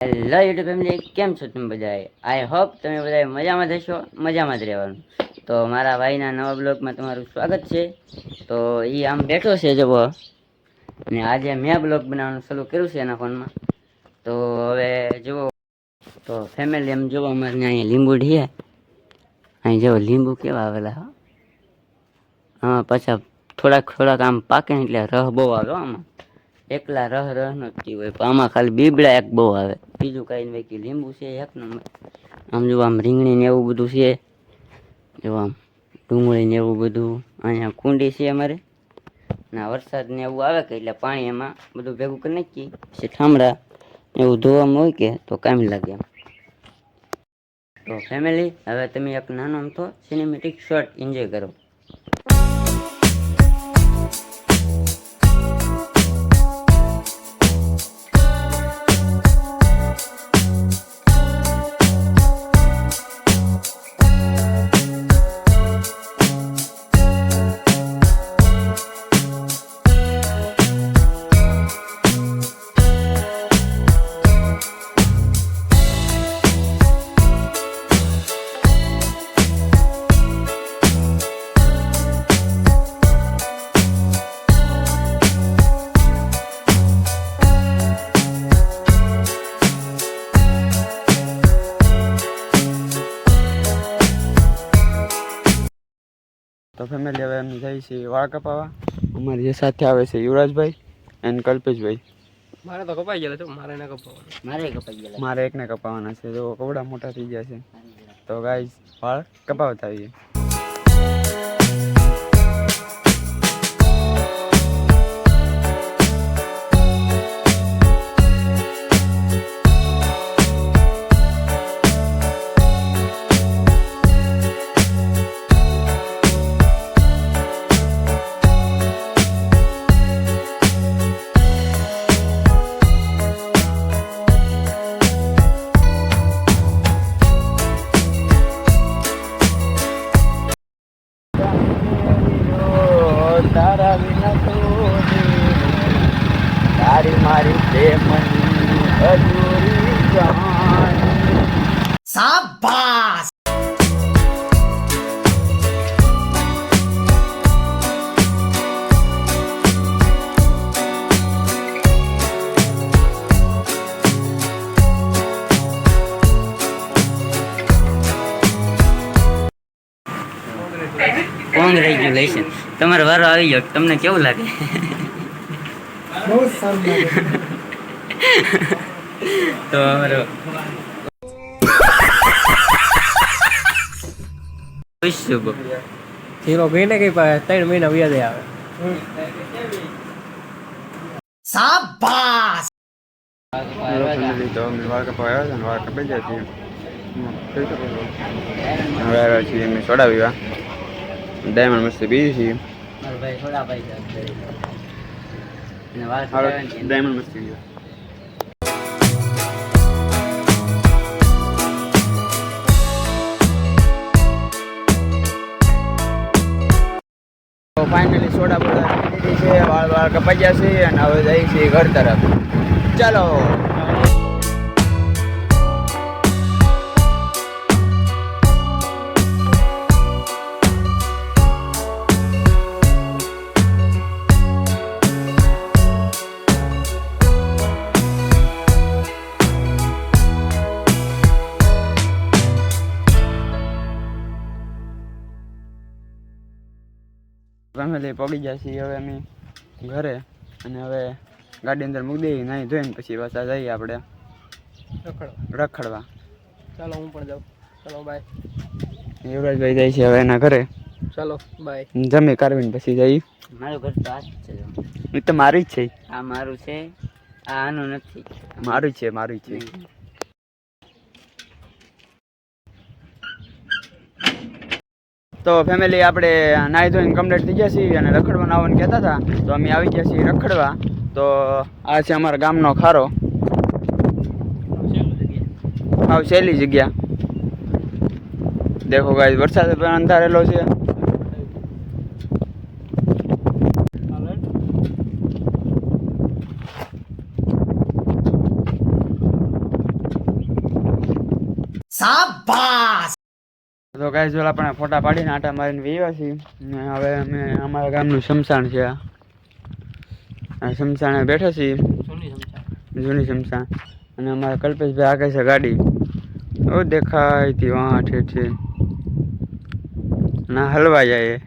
Hello YouTube family કેમ છો તમે બધા આઈ હોપ તમે બધા મજામાં થશો મજામાં જ રહેવાનું. તો મારા ભાઈના નવા બ્લોગમાં તમારું સ્વાગત છે. તો એ આમ બેઠો છે જવો અને આજે મેં બ્લોગ બનાવવાનું શરૂ કર્યું છે એના ફોનમાં. તો હવે જુઓ. તો ફેમિલી એમ જુઓ, અમારે અહીંયા લીંબુ ઢીએ. અહીં જુઓ, લીંબુ કેવા આવેલા હો. પાછા થોડાક થોડાક આમ પાકે ને એટલે રહ બહુ આવ્યો આમાં. એકલા રહ રહ નથી હોય આમાં ખાલી બીબડા એક બહુ આવે. બીજું કાંઈ નહીં કે લીંબુ છે એક નંબર. આમ જો આમ રીંગણી ને એવું બધું છે, જો આમ ડુંગળી ને એવું બધું, અહીંયા કુંડી છે અમારે. ના વરસાદ ને એવું આવે કે એટલે પાણી એમાં બધું ભેગું કરી નાખીએ. પછી ઠામડા એવું ધોવામાં હોય કે તો કામ લાગે એમ. તો ફેમિલી હવે તમે એક નાનો તો સિનેમેટિક શોર્ટ એન્જોય કરો. તો ફેમિલી હવે અમે જઈએ છીએ વાળ કપાવા અમારી જે સાથે આવે છે યુવરાજભાઈ એન્ડ કલ્પેશભાઈ. મારે તો કપાઈ ગયેલા છે મારે એને કપાવવાનું મારે કપાઈ ગયેલા મારે એકને કપાવવાના છે જો કપડા મોટા થઈ ગયા છે. તો ગાઈસ વાળ કપાવતા આવીએ. તારી મારી પ્રેમની અધૂરી કહાની કોંગ્રેચ્યુલેશન તમારો વારો આવી ગયો તમને કેવું લાગે તો અમારો હીરો કઈ પાસે ત્રણ મહિના વ્યાજે આવે હેલો તો વાળ કપાવા આવ્યા છે ને વાળ કપાઈ શકો છો. હવે આવ્યા છીએ અમે સોડા પીવા ડાયમંડ મસ્ત પીવી છીએ ડાયમંડ મસ્ત પીવા તો ફાઇનલી સોડા બોડા પી લીધી છે વાળ વાળ કપાઈ ગયા છે અને હવે જઈએ છે ઘર તરફ. ચાલો. ફેમિલી પગી જાય છે હવે અમે ઘરે. અને હવે ગાડી અંદર મૂકી દઈએ નાહી ધોઈને પછી પાછા જઈએ આપણે રખડો રખડવા. ચાલો હું પણ જાઉં. ચાલો બાય યુવરાજભાઈ જાય છે હવે એના ઘરે. ચાલો બાય જમી કરવીને પછી જઈએ. મારું ઘર તો આ જ છે. એ તો મારું જ છે. આ મારું છે આ આનું નથી. મારું જ છે મારું જ છે. તો ફેમિલી આપણે નાહી ધોઈને કમ્પ્લીટ થઈ ગયા છીએ અને રખડવા આવવાનું કહેતા હતા, તો અમે આવી ગયા છીએ રખડવા. તો આ છે અમારા ગામનો ખારો. હા, સહેલી જગ્યા. દેખો ગાય વરસાદ પણ અંધારેલો છે. તો ગાઈસ જો આપણે ફોટા પાડીને આટા મારીને વેવા છીએ. ને હવે અમે અમારા ગામનું શમશાન છે. આ શમશાને બેઠા છીએ. જૂની શમશાન. અને અમારા કલ્પેશભાઈ આગળ છે ગાડી. ઓ દેખાય તી વાં ઠે ઠે ના હલવા જાય